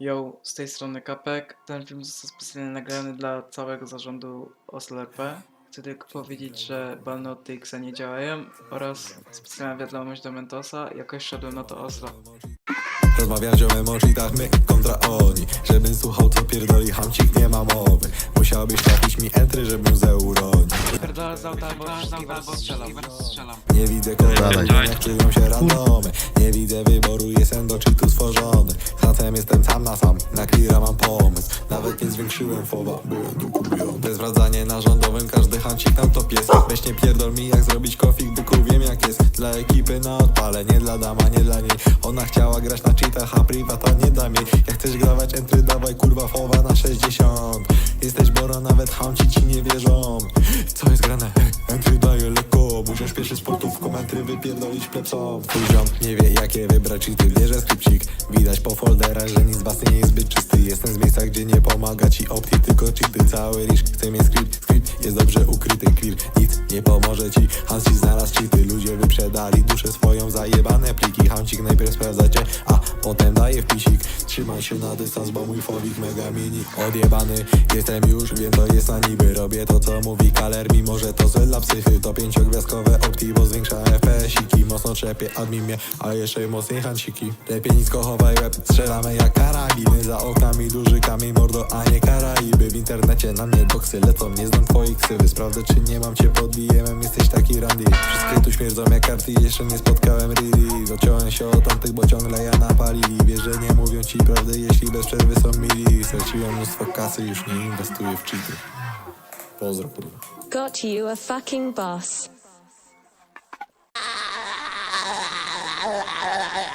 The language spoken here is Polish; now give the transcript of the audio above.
Yo, z tej strony Kapek. Ten film został specjalnie nagrany dla całego zarządu OSLRP. Chcę tylko powiedzieć, że bany od TX nie działają oraz specjalna wiadomość do Mentosa, jakoś szedłem na to Oslo. Rozmawiam ziomem o cheatach, my kontra oni Żebym słuchał co pierdoli, hamcik nie ma mowy Musiałbyś trafić mi entry, żebym zeuronił Pierdolę z auta wszystkich was strzelam. Nie widzę jak czują się randomy Nie widzę wyboru, Jestem sam na sam, na cleara mam pomysł. Nawet nie zwiększyłem fowa, byłem tu kupiony Bez wracanie na rządowym, każdy hamcik tam to pies. Weź nie pierdol mi jak zrobić kofik, byku wiem jak jest. Dla ekipy na odpale, nie dla dama, nie dla niej. Ona chciała grać na cheatach, a privata nie dam jej Jak chcesz grawać entry, dawaj kurwa fowa na 60 Jesteś boro, nawet hamci ci nie wierzą. Co jest grane? Twój ziom nie wie jakie wybrać i ty bierze skrypcik Widać po folderach, że nic z was nie jest zbyt czysty. Jestem z miejsca, gdzie nie pomaga ci opti, tylko cheaty Cały risz chce mieć skrypt, jest dobrze ukryty Clear, nic nie pomoże ci. Hansi znalazł cheaty, ludzie wyprzedali duszę swoją Zajebane pliki, hamcik najpierw sprawdzacie A potem daje wpisik Trzymaj się na dystans, bo mój fowik mega mini. Odjebany, jestem już, wiem to jest na niby. Robię to co mówi kaler, mimo że to zel dla psychy. To pięciogwiazdkowe opti, Mocno trzepie admin mnie, a jeszcze mocniej hanciki. Lepiej nisko chowaj łeb, strzelamy jak karabiny. Za oknami duży kamień, mordo, a nie Karaiby. W internecie na mnie doksy lecą, nie znam twoich ksywy. Sprawdzę czy nie mam cię pod DM, jesteś taki randy. Wszystkie tu śmierdzą jak karty, jeszcze nie spotkałem Riri. Zaciąłem się od tamtych, bo ciągle ja napalili Wiesz, że nie mówią ci prawdy, jeśli bez przerwy są mili. Straciłem mnóstwo kasy, już nie inwestuję w cheaty. Pozdro kurwa. Got you a fucking boss. à, à, à.